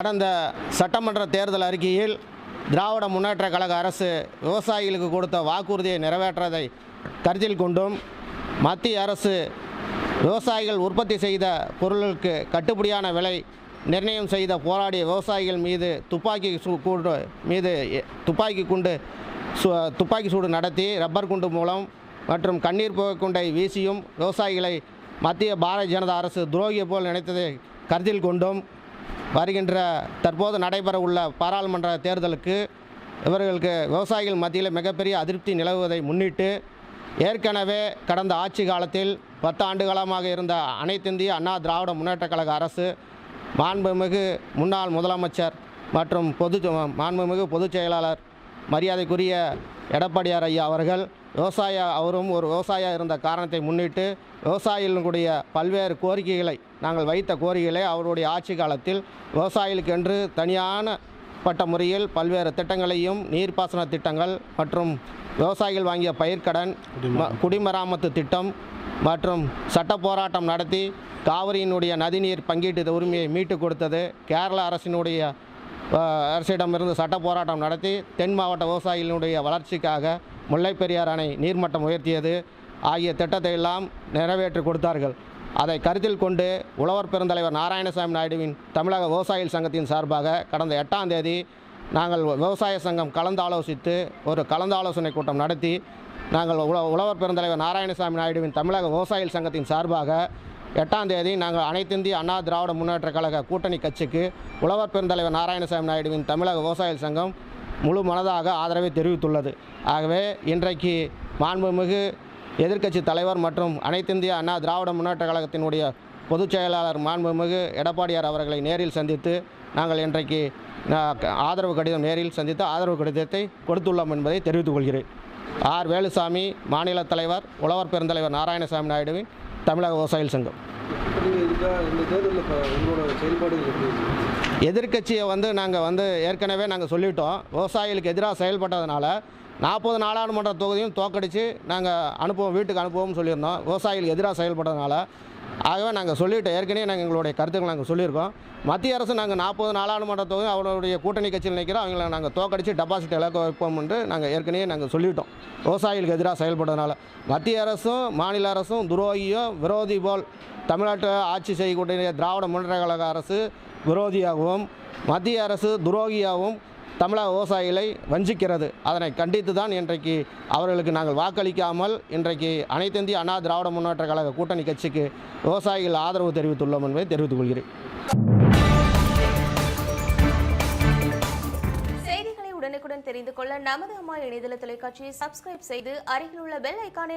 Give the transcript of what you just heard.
கடந்த சட்டமன்ற தேர்தல் அறிக்கையில் திராவிட முன்னேற்ற கழக அரசு விவசாயிகளுக்கு கொடுத்த வாக்குறுதியை நிறைவேற்றதை கருத்தில் கொண்டும் மத்திய அரசு விவசாயிகள் உற்பத்தி செய்த பொருளுக்கு கட்டுப்படியான விலை நிர்ணயம் செய்த போராடிய விவசாயிகள் மீது துப்பாக்கி சூடு கூடு மீது துப்பாக்கி குண்டு சு துப்பாக்கி சூடு நடத்தி ரப்பர் குண்டு மூலம் மற்றும் கண்ணீர் புகைக்குண்டை வீசியும் விவசாயிகளை மத்திய பாரதிய ஜனதா அரசு துரோகியை போல் நினைத்ததை கருத்தில் கொண்டும் வருகின்ற தற்போது நடைபெற உள்ள பாராளுமன்ற தேர்தலுக்கு இவர்களுக்கு விவசாயிகள் மத்தியில் மிகப்பெரிய அதிருப்தி நிலவுவதை முன்னிட்டு ஏற்கனவே கடந்த ஆட்சி காலத்தில் பத்து ஆண்டு காலமாக இருந்த அனைத்திந்திய அண்ணா திராவிட முன்னேற்றக் கழக அரசு மாண்புமிகு முன்னாள் முதலமைச்சர் மற்றும் பொது மாண்புமிகு பொதுச் செயலாளர் மரியாதைக்குரிய எடப்பாடியார் ஐயா அவர்கள் விவசாய அவரும் ஒரு விவசாயியாக இருந்த காரணத்தை முன்னிட்டு விவசாயிகளுடைய பல்வேறு கோரிக்கைகளை நாங்கள் வைத்த கோரிக்கைகளை அவருடைய ஆட்சி காலத்தில் விவசாயிகளுக்கென்று தனியான பட்ட முறையில் பல்வேறு திட்டங்களையும் நீர்ப்பாசன திட்டங்கள் மற்றும் விவசாயிகள் வாங்கிய பயிர்க்கடன் குடிமராமத்து. திட்டம் மற்றும் சட்ட போராட்டம் நடத்தி காவிரியினுடைய நதிநீர் பங்கீட்டு உரிமையை மீட்டு கொடுத்தது கேரள அரசினுடைய அரசிடமிருந்து சட்ட போராட்டம் நடத்தி தென் மாவட்ட விவசாயிகளுடைய வளர்ச்சிக்காக முல்லைப்பெரியார் அணை நீர்மட்டம் உயர்த்தியது ஆகிய திட்டத்தை எல்லாம் நிறைவேற்றி கொடுத்தார்கள். அதை கருத்தில் கொண்டு உழவர் பெருந்தலைவர் நாராயணசாமி நாயுடுவின் தமிழக விவசாயிகள் சங்கத்தின் சார்பாக கடந்த எட்டாம் தேதி நாங்கள் விவசாய சங்கம் கலந்தாலோசித்து ஒரு கலந்தாலோசனை கூட்டம் நடத்தி நாங்கள் உழ உழவர் பெருந்தலைவர் நாராயணசாமி நாயுடுவின் தமிழக விவசாயிகள் சங்கத்தின் சார்பாக எட்டாம் தேதி நாங்கள் அனைத்திந்திய அண்ணா திராவிட முன்னேற்ற கழக கூட்டணி கட்சிக்கு உழவர் பெருந்தலைவர் நாராயணசாமி நாயுடுவின் தமிழக விவசாயிகள் சங்கம் முழு மனதாக ஆதரவை தெரிவித்துள்ளது. ஆகவே இன்றைக்கு மாண்புமிகு எதிர்க்கட்சி தலைவர் மற்றும் அனைத்திந்திய அண்ணா திராவிட முன்னேற்ற கழகத்தினுடைய பொதுச் செயலாளர் மாண்புமிகு எடப்பாடியார் அவர்களை நேரில் சந்தித்து நாங்கள் இன்றைக்கு ஆதரவு கடிதம் நேரில் சந்தித்து ஆதரவு கடிதத்தை கொடுத்துள்ளோம் என்பதை தெரிவித்துக் கொள்கிறேன். ஆர். வேலுசாமி மாநில தலைவர் உழவர் பெருந்தலைவர் நாராயணசாமி நாயுடுவின் தமிழக விவசாயிகள் சங்கம். எதிர்கட்சியை இப்போ எதிர்க்கட்சியை வந்து நாங்கள் வந்து ஏற்கனவே நாங்கள் சொல்லிட்டோம். விவசாயிகளுக்கு எதிராக செயல்பட்டதுனால நாற்பது நாடாளுமன்ற தொகுதியும் தோக்கடித்து நாங்கள் அனுப்புவோம் வீட்டுக்கு அனுப்புவோம்னு சொல்லியிருந்தோம். விவசாயிகளுக்கு எதிராக செயல்பட்டதுனால ஆகவே நாங்கள் சொல்லிவிட்டோம் ஏற்கனவே நாங்கள் எங்களுடைய கருத்துக்களை நாங்கள் சொல்லியிருக்கோம். மத்திய அரசு நாங்கள் நாற்பது நாடாளுமன்ற தொகுதி அவருடைய கூட்டணி கட்சியில் நிற்கிறோம் அவங்கள நாங்கள் தோக்கடித்து டெபாசிட் இழக்க வைப்போம் என்று நாங்கள் ஏற்கனவே நாங்கள் சொல்லிவிட்டோம் விவசாயிகளுக்கு எதிராக செயல்படுறதுனால மத்திய அரசும் மாநில அரசும் துரோகியும் விரோதி போல் தமிழ்நாட்டை ஆட்சி செய்யக்கூடிய திராவிட முன்னேற்ற கழக அரசு விரோதியாகவும் மத்திய அரசு துரோகியாகவும் தமிழக விவசாயிகளை வஞ்சிக்கிறது. அதனை கண்டித்து தான் இன்றைக்கு அவர்களுக்கு நாங்கள் வாக்களிக்காமல் இன்றைக்கு அனைத்திந்திய அண்ணா திராவிட முன்னேற்ற கழக கூட்டணி கட்சிக்கு விவசாயிகள் ஆதரவு தெரிவித்துள்ளோம் என்பதை தெரிவித்துக் கொள்கிறேன். செய்திகளை உடனுக்குடன் தெரிந்து கொள்ள நமது அம்மா இணையதள தொலைக்காட்சியை சப்ஸ்கிரைப் செய்து அருகில் உள்ள பெல் ஐக்கானை